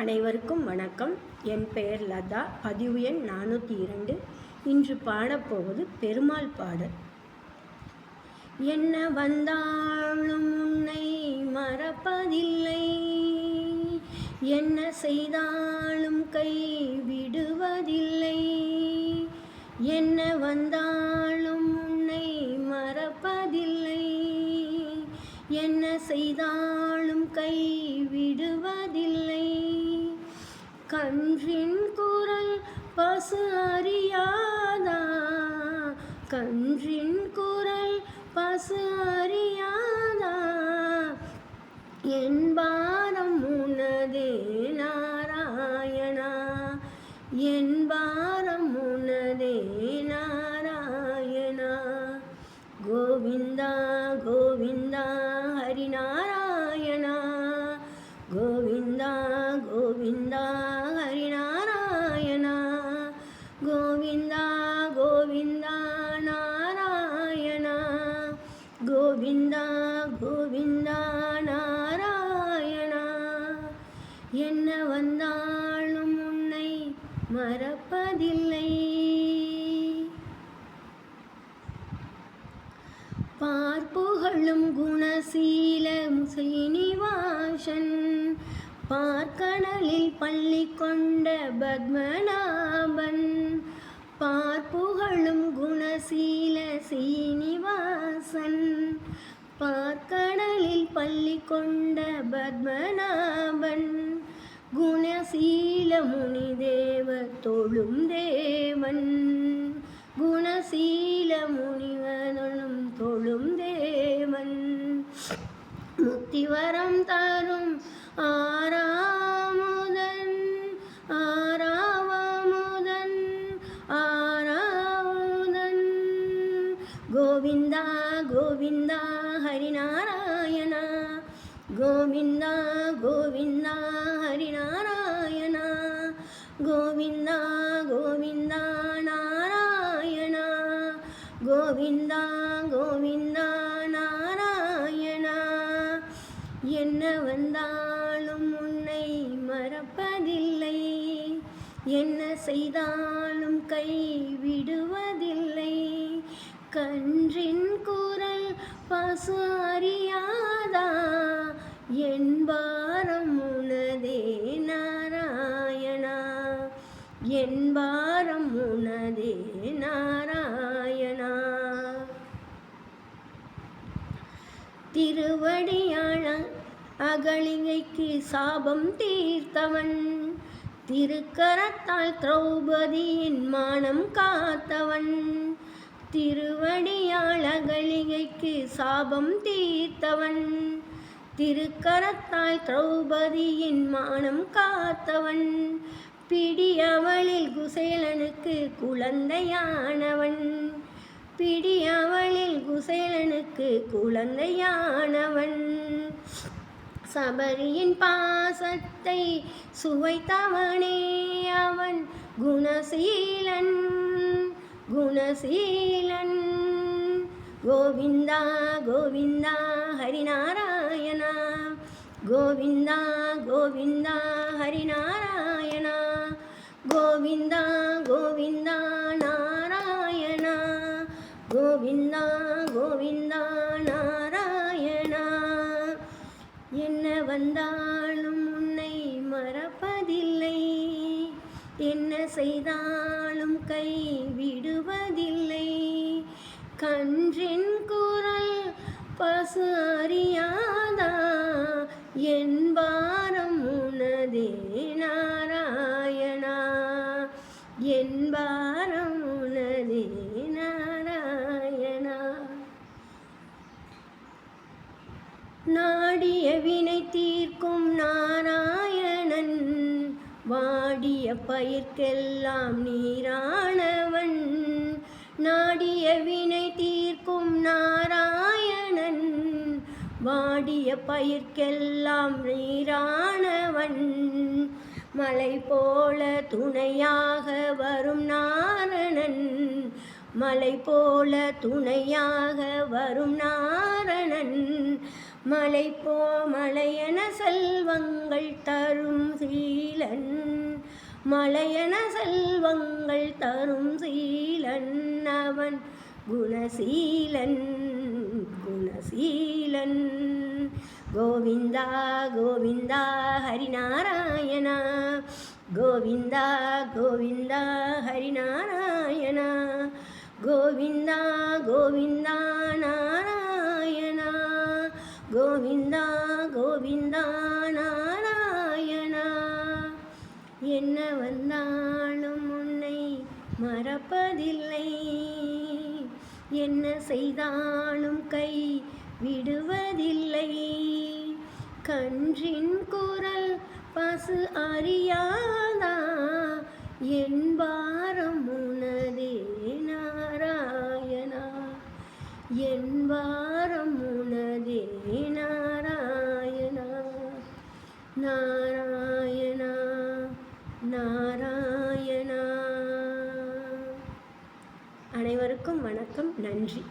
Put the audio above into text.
அனைவருக்கும் வணக்கம். என் பெயர் லதா. பதிவு எண் நானூற்றி இரண்டு. இன்று பாடப்போவது பெருமாள் பாடல். என்ன வந்தாலும் உன்னை மறப்பதில்லை. என்ன செய்தாலும் கை விடுவதில்லை என்ன வந்தாலும் உன்னை மறப்பதில்லை. என்ன செய்தாலும் கை கன்றின் குரல் பசு அறியாதா? கன்றின் குரல் பசு அறியாதா? என் பாரம் உனதே நாராயணா? என் பாரம் உனதே நாராயணா? கோவிந்தா கோவிந்தா ஹரிநாராயணா? கோவிந்தா கோவிந்தா கோவிந்தா கோவிந்தா நாராயணா. என்ன வந்தாலும் உன்னை மறப்பதில்லை. பார்ப்புகளும் குணசீல சீனிவாசன் பார்க்கடலில் பள்ளி கொண்ட பத்மநாபன். பார்ப்புகளும் குணசீல சீனிவாசன். பார்க்கடலில் பள்ளி கொண்ட பத்மநாபன் குணசீல முனிதேவ தொழும் தேவன். குணசீல முனிவனும் தொழும் தேவன். முத்திவரம் தான் கோவிந்தா கோவிந்தா ஹரிநாராயணா. கோவிந்தா கோவிந்தா ஹரிநாராயணா. கோவிந்தா கோவிந்தா நாராயணா. கோவிந்தா கோவிந்தா நாராயணா. என்ன வந்தாலும் உன்னை மறப்பதில்லை. என்ன செய்தாலும் கை கன்றின் குரல் பசு அறியாதா? என் பாரம் உனதே நாராயணா. என் பாரம் உனதே நாராயணா. திருவடியாள அகலிகைக்கு சாபம் தீர்த்தவன். திருக்கரத்தால் திரௌபதியின் மானம் காத்தவன். திருவடியாளகலிகைக்கு சாபம் தீர்த்தவன். திருக்கரத்தால் திரௌபதியின் மானம் காத்தவன். பிடியவளில் குசேலனுக்கு குழந்தையானவன். பிடியவளில் குசேலனுக்கு குழந்தையானவன். சபரியின் பாசத்தை சுவைத்தவனே அவன். குணசீலன் குணசீலன். கோவிந்தா கோவிந்தா ஹரிநாராயணா. கோவிந்தா கோவிந்தா ஹரிநாராயணா. கோவிந்தா கோவிந்தா நாராயணா. கோவிந்தா கோவிந்தா நாராயணா. என்ன வந்தா என்ன செய்தாலும் கை விடுவதில்லை கன்றின் குரல் பசு அறியாதா? என் பாரம் உனதே நாராயணா. என் பாரம் உனதே நாராயணா. நாடிய வினை தீர்க்கும் நாராயணன். வாடிய பயிர்க்கெல்லாம் நீரானவன். நாடிய வினை தீர்க்கும் நாராயணன். வாடிய பயிர்க்கெல்லாம் நீரானவன். மலை போல துணையாக வரும் நாரணன். மலை போல துணையாக வரும் நாரணன். மலை போ மலையன செல்வங்கள் தரும் சீலன் மலையன செல்வங்கள் தரும் சீலன் அவன். குணசீலன் குணசீலன். கோவிந்தா கோவிந்தா ஹரிநாராயணா. கோவிந்தா கோவிந்தா ஹரிநாராயணா. கோவிந்தா கோவிந்தா நாராயணா. கோவிந்தா கோவிந்தா என்ன வந்தாலும் உன்னை மறப்பதில்லை. என்ன செய்தாலும் கை விடுவதில்லை. கன்றின் குரல் பசு அறியா நன்றி